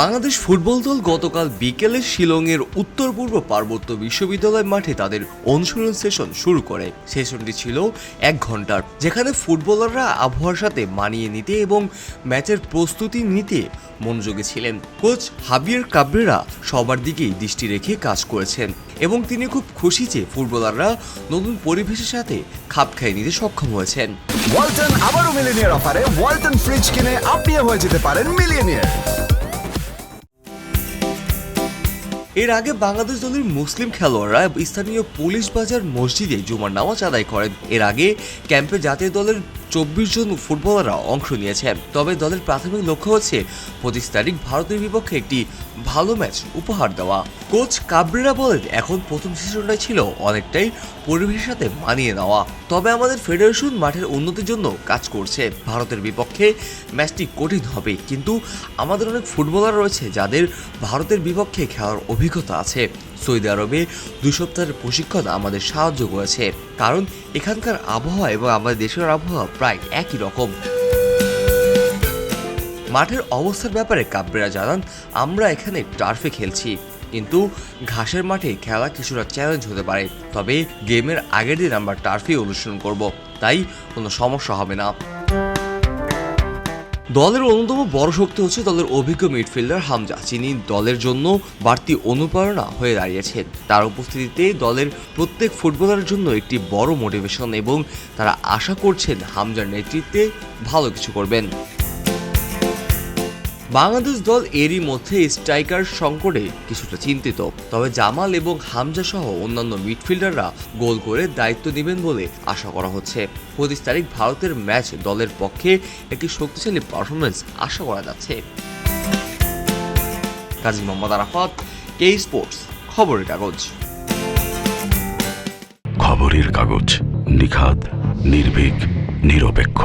Bangladesh football দল গতকাল বিকেলে শিলংয়ের উত্তর পূর্ব পার্বত্য বিশ্ববিদ্যালয় মাঠে তাদের অনুশীলন সেশন শুরু করে। সেশনটি ছিল এক ঘণ্টার, যেখানে ফুটবলাররা আবহাওয়ার সাথে মানিয়ে নিতে এবং ম্যাচের প্রস্তুতি নিতে মনোযোগী ছিলেন। কোচ হাবিয়ার কাবরেরা সবার দিকেই দৃষ্টি রেখে কাজ করেছেন এবং তিনি খুব খুশি যে ফুটবলাররা নতুন পরিবেশের সাথে খাপ খাইয়ে নিতে সক্ষম হয়েছেন। ওয়ালটন আবারও মিলিনিয়ার অফারে ওয়ালটন ফ্রিজ কিনে আপনিও হয়ে যেতে পারেন মিলিয়নিয়ার এর আগে বাংলাদেশ দলের মুসলিম খেলোয়াড়রা স্থানীয় পুলিশ বাজার মসজিদে জুমার নামাজ আদায় করেন। এর আগে ক্যাম্পে জাতীয় দলের চব্বিশ জন ফুটবলাররা অংশ নিয়েছেন তবে দলের প্রাথমিক লক্ষ্য হচ্ছে পঁচিশ তারিখ ভারতের বিপক্ষে একটি ভালো ম্যাচ উপহার দেওয়া। কোচ কাবরেরা বলেন, এখন প্রথম সেশনটাই ছিল অনেকটাই পরিবেশের সাথে মানিয়ে নেওয়া। তবে আমাদের ফেডারেশন মাঠের উন্নতির জন্য কাজ করছে। ভারতের বিপক্ষে ম্যাচটি কঠিন হবে। কিন্তু আমাদের অনেক ফুটবলার রয়েছে যাদের ভারতের বিপক্ষে খেলার অভিজ্ঞতা আছে। সৌদি আরবে দুই সপ্তাহের প্রশিক্ষণ আমাদের সাহায্য করেছে। কারণ এখানকার আবহাওয়া এবং আমাদের দেশের আবহাওয়া প্রায় একই রকম। মাঠের অবস্থার ব্যাপারে কাব্যেরা জানান, আমরা এখানে টার্ফে খেলছি। কিন্তু ঘাসের মাঠে খেলা কিছুটা চ্যালেঞ্জ হতে পারে। তবে গেমের আগের দিন আমরা টার্ফে অনুশীলন করব। তাই কোনো সমস্যা হবে না। দলের অন্যতম বড় শক্তি হচ্ছে দলের অভিজ্ঞ মিডফিল্ডার হামজা। যিনি দলের জন্য বাড়তি অনুপ্রেরণা হয়ে দাঁড়িয়েছেন। তার উপস্থিতিতে দলের প্রত্যেক ফুটবলারের জন্য একটি বড় মোটিভেশন এবং তারা আশা করছেন হামজার নেতৃত্বে ভালো কিছু করবেন। বাংলাদেশ দল এরই মধ্যে স্ট্রাইকার সংকটে কিছুটা চিন্তিত। তবে জামাল এবং হামজা সহ অন্যান্য মিডফিল্ডাররা গোল করে দায়িত্ব নেবেন বলে আশা করা হচ্ছে। পঁচিশ তারিখ ভারতের ম্যাচ দলের পক্ষে একটি শক্তিশালী পারফরমেন্স আশা করা যাচ্ছে। কাজী মোহাম্মদ আরাফাত, কে স্পোর্টস, খবরের কাগজ। খবরের কাগজ নিখাত নির্ভীক, নিরপেক্ষ।